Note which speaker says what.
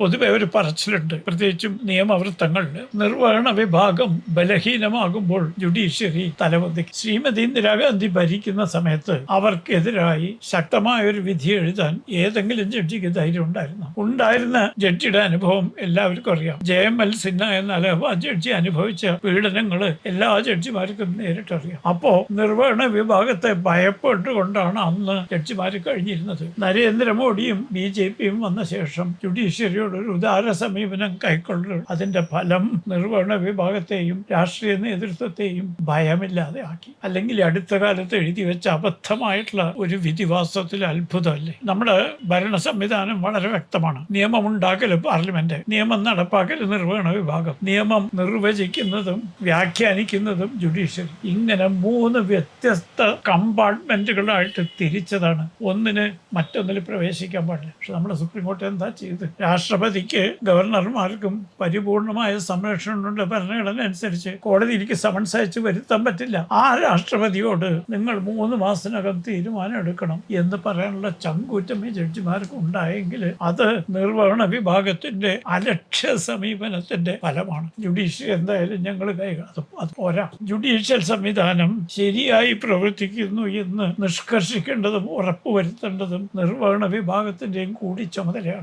Speaker 1: പൊതുവെ ഒരു പറച്ചിലുണ്ട്. പ്രത്യേകിച്ചും നിയമവൃത്തങ്ങളിൽ നിർവഹണ വിഭാഗം ബലഹീനമാകുമ്പോൾ ജുഡീഷ്യറി തലവന്തിക്ക് ശ്രീമതി ഇന്ദിരാഗാന്ധി ഭരിക്കുന്ന സമയത്ത് അവർക്കെതിരായി ശക്തമായ ഒരു വിധി എഴുതാൻ ഏതെങ്കിലും ജഡ്ജിക്ക് ധൈര്യം ഉണ്ടായിരുന്നു? ഉണ്ടായിരുന്ന ജഡ്ജിയുടെ അനുഭവം എല്ലാവർക്കും അറിയാം. ജെ എം എൽ സിൻഹ എന്ന അലഹബാദ് ജഡ്ജി അനുഭവിച്ച പീഡനങ്ങൾ എല്ലാ ജഡ്ജിമാർക്കും നേരിട്ടറിയാം അപ്പോ നിർവഹണ വിഭാഗത്തെ ഭയപ്പെട്ടുകൊണ്ടാണ് അന്ന് ജഡ്ജിമാർ കഴിഞ്ഞിരുന്നത്. നരേന്ദ്രമോദിയും ബി ജെ പിയും വന്ന ശേഷം ജുഡീഷ്യറിയോട് ഒരു ഉദാര സമീപനം കൈക്കൊള്ളു അതിന്റെ ഫലം നിർവഹണ വിഭാഗത്തെയും രാഷ്ട്രീയ നേതൃത്വത്തെയും ഭയമില്ലാതെ ആക്കി. അല്ലെങ്കിൽ അടുത്ത കാലത്ത് എഴുതി വെച്ച അബദ്ധമായിട്ടുള്ള ഒരു വിധിവാസത്തിൽ അത്ഭുതമല്ലേ? നമ്മുടെ ഭരണ സംവിധാനം വളരെ വ്യക്തമാണ്. നിയമം ഉണ്ടാക്കൽ പാർലമെന്റ് നിയമം നടപ്പാക്കൽ നിർവഹണ വിഭാഗം നിയമം നിർവചിക്കുന്നതും വ്യാഖ്യാനിക്കുന്നതും ജുഡീഷ്യറി. ഇങ്ങനെ മൂന്ന് വ്യത്യസ്ത കമ്പാർട്ട്മെന്റുകളായിട്ട് തിരിച്ചതാണ്. ഒന്നിന് മറ്റൊന്നിൽ പ്രവേശിക്കാൻ പാടില്ല. പക്ഷെ നമ്മുടെ സുപ്രീം കോടതി എന്താ ചെയ്ത് രാഷ്ട്രപതിക്ക് ഗവർണർമാർക്കും പരിപൂർണമായ സംരക്ഷണമുണ്ട്. ഭരണഘടന അനുസരിച്ച് കോടതി എനിക്ക് സമൻസ് അയച്ച് വരുത്താൻ പറ്റില്ല. ആ രാഷ്ട്രപതിയോട് നിങ്ങൾ മൂന്ന് മാസത്തിനകം തീരുമാനം എടുക്കണം എന്ന് പറയാനുള്ള ചങ്കൂറ്റം ഈ ജഡ്ജിമാർക്ക് ഉണ്ടായെങ്കിൽ അത് നിർവഹണ വിഭാഗത്തിന്റെ അലക്ഷ്യ സമീപനത്തിന്റെ ഫലമാണ്. ജുഡീഷ്യറി എന്തായാലും ഞങ്ങൾ അത് അത് പോരാ. ജുഡീഷ്യൽ സംവിധാനം ശരിയായി പ്രവർത്തിക്കുന്നു എന്ന് നിഷ്കർഷിക്കേണ്ടതും ഉറപ്പുവരുത്തേണ്ടതും നിർവഹണ വിഭാഗത്തിന്റെയും കൂടി ചുമതലയാണ്.